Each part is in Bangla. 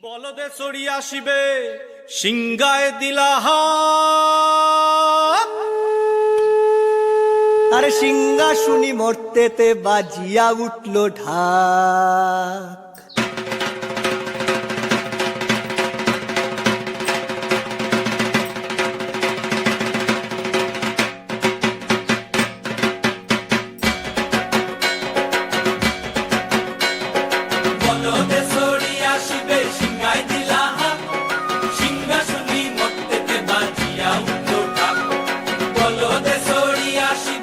বলদে সরি আসিবে সিংগায় দিলাহা আরে সিংহাসুনি মরতেতে বাজিয়া উঠল ঢাক।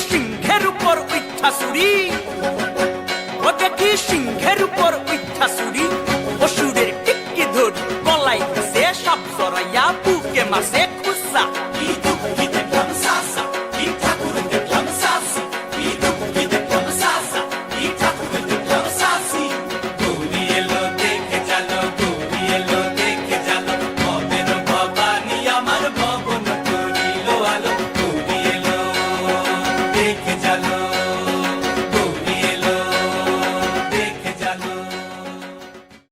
সিংহের উপর উঠা সুরি ও দেখি সিংহের উপর উঠা সুরি অসুরের টিকি ধরি কলাই সে সব সরাইয়া বুকে মাসে খুসা